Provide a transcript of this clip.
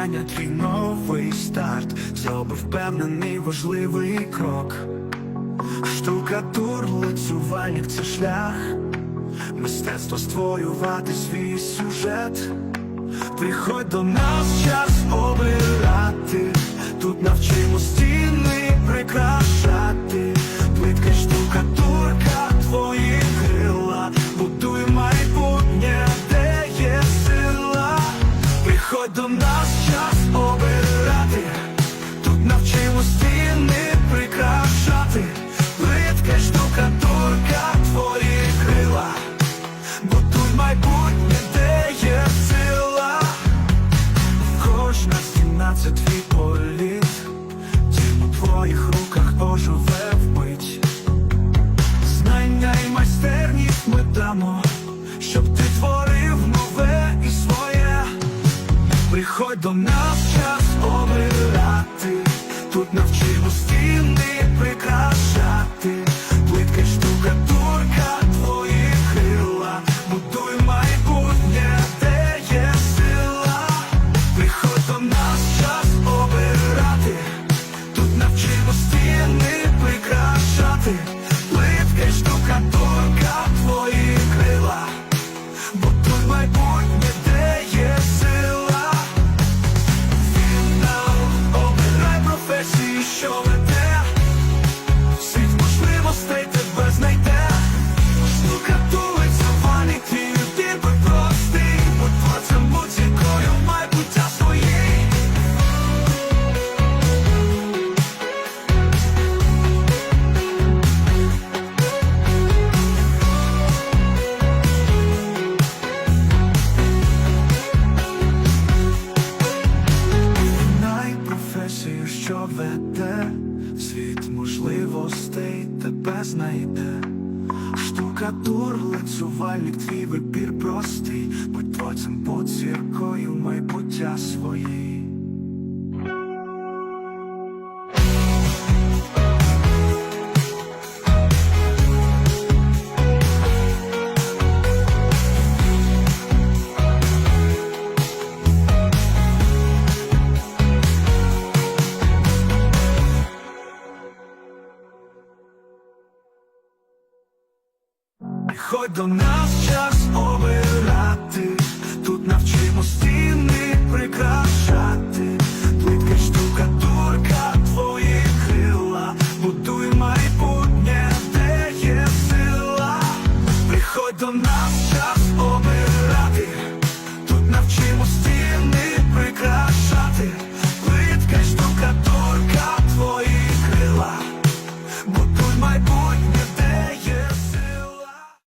навчання, твій новий старт, зробив впевнений важливий крок. Штукатур, лицювальник це шлях, мистецтво створювати свій сюжет. Приходь до нас, час обирати, Приходь до нас, час обирати, тут навчимо стіни прикрашати, плитка штукатурка, твої крила. Будуй майбутнє, де є сила. Кожна стіна це твій політ. Дім у твоїх руках оживе вмить. Знання і майстерність ми дамо до нас можливостей тебе знайде. Штукатур, лицювальник, твій вибір простий, будь творцем, будь зіркою майбуття своїй. Хоть до нас час.